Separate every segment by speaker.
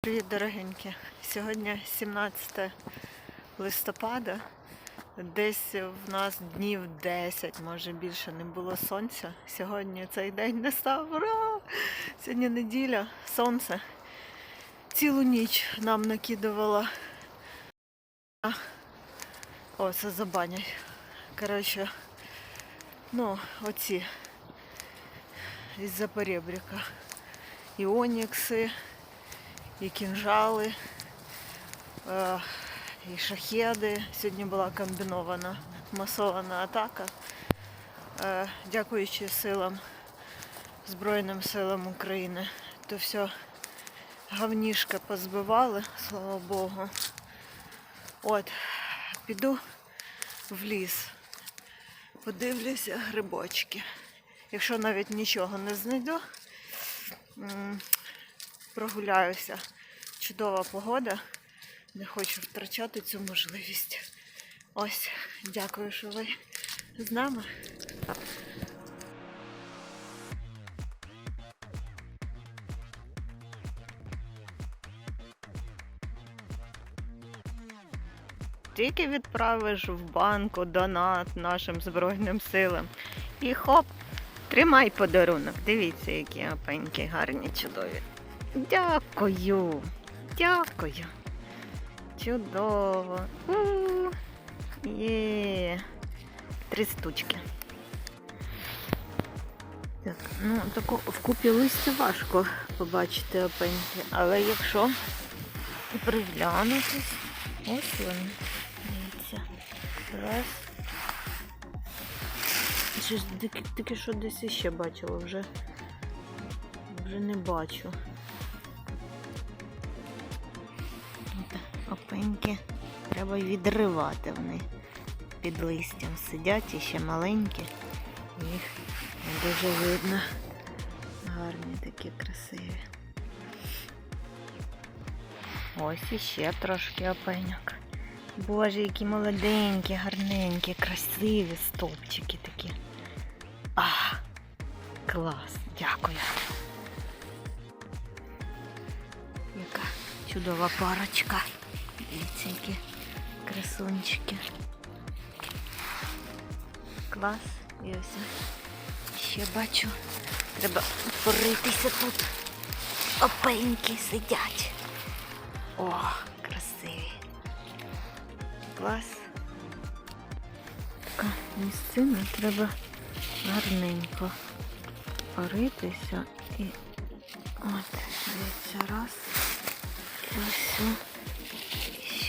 Speaker 1: Привіт, дорогенькі! Сьогодні 17 листопада. Десь в нас днів 10, може більше не було сонця. Сьогодні цей день настав. Ура! Сьогодні неділя, сонце. Цілу ніч нам накидувало. О, це забанять. Коротше, ну, оці із-за перебріка. І онікси і кінжали, е, і шахеди. Сьогодні була комбінована масована атака. Е, Дякуючи силам, Збройним силам України, то все говнішка позбивали, слава Богу. От, піду в ліс, подивлюся грибочки. Якщо навіть нічого не знайду, прогуляюся. Чудова погода. Не хочу втрачати цю можливість. Ось, дякую, що ви з нами. Тільки відправиш в банку донат нашим Збройним силам. І хоп, тримай подарунок. Дивіться, які опенькі гарні, чудові. Дякую. Дякую. Чудово. У, Є. Три штучки. Так, ну тако вкупі листя важко побачити опеньки, але якщо приглянутись, ось вони. Дивіться. Раз. Щось таки що десь іще бачила вже. Вже не бачу. Опеньки. Треба відривати вони під листям сидять і ще маленькі. Їх не дуже видно. Гарні такі красиві. Ось іще трошки опеньок. Боже, які молоденькі, гарненькі, красиві стовпчики такі. А, клас, дякую. Яка чудова парочка. Дивіться, які красунчики. Клас. І ось ще бачу. Треба поритися тут. Опеньки сидять. О, красиві. Клас. Така місцина треба гарненько поритися і от, дивіться, раз. Ось. о.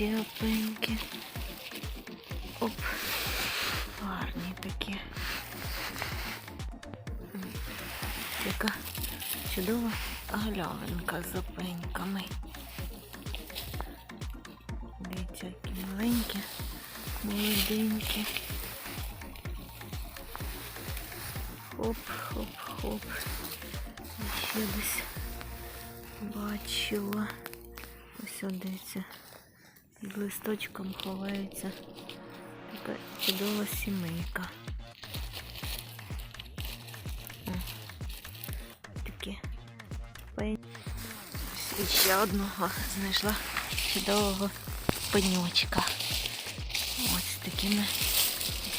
Speaker 1: Опеньки. Оп. Гарні такі. Така чудова галявинка з опеньками. Дивіться, які маленькі, молоденькі. Хоп, хоп, хоп. І Ще десь бачила. Ось дивіться. Під листочком ховається така чудова сімейка. О, Такі пень. І ще одного знайшла чудового пеньочка. Ось такими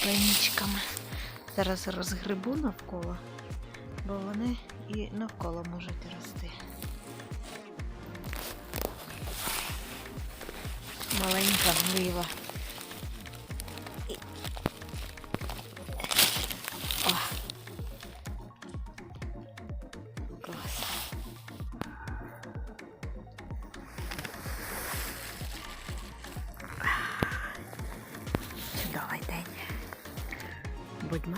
Speaker 1: пенічками. Зараз розгребу навколо, бо вони і навколо можуть рости. Маленька глива. І- О. Клас. Чудовий день. Будьмо